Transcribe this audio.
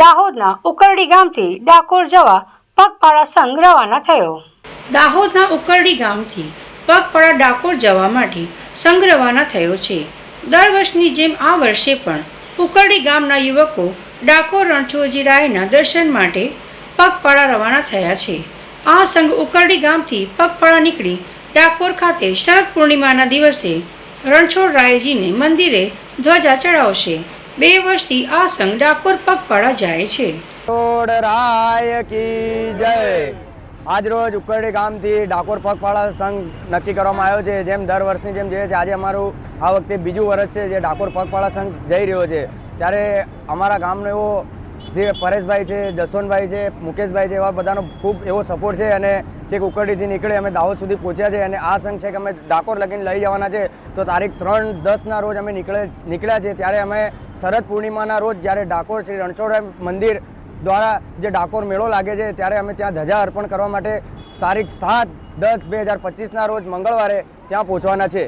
દાહોદના ઉકરડી ગામથી ડાકોર જવા પગપાળા સંઘ રવાના થયો. દાહોદના ઉકરડી ગામથી પગપાળા ડાકોર જવા માટે સંઘ રવાના થયો છે. દર વર્ષની જેમ આ વર્ષે પણ ઉકરડી ગામના યુવકો ડાકોર રણછોડજી રાયના દર્શન માટે પગપાળા રવાના થયા છે. આ સંઘ ઉકરડી ગામથી પગપાળા નીકળી ડાકોર ખાતે શરદ પૂર્ણિમાના દિવસે રણછોડ રાયજીને મંદિરે ધ્વજા ચડાવશે. બે વર્ષથી આ સંઘ ડાકોર પગપાળા જાય છે. રાય કી જય. આજરોજ ઉકરડી ગામથી ડાકોર પગપાળા સંઘ નક્કી કરવામાં આવ્યો છે. જેમ દર વર્ષની જેમ જે છે, આજે અમારું આ વખતે બીજું વર્ષ છે જે ડાકોર પગપાળા સંઘ જઈ રહ્યો છે. ત્યારે અમારા ગામનો એવો જે પરેશભાઈ છે, જસવંતભાઈ છે, મુકેશભાઈ છે, એવા બધાનો ખૂબ એવો સપોર્ટ છે અને એક ઉકરડીથી નીકળી અમે દાહોદ સુધી પહોંચ્યા છે અને આ સંઘ છે કે અમે ડાકોર લગીને લઈ જવાના છે. તો તારીખ ત્રણ દસના રોજ અમે નીકળે, નીકળ્યા છે. ત્યારે અમે શરદ પૂર્ણિમાના રોજ જ્યારે ડાકોર શ્રી રણછોડરાય મંદિર દ્વારા જે ડાકોર મેળો લાગે છે, ત્યારે અમે ત્યાં ધજા અર્પણ કરવા માટે તારીખ સાત દસ બે હજાર પચીસના રોજ મંગળવારે ત્યાં પહોંચવાના છે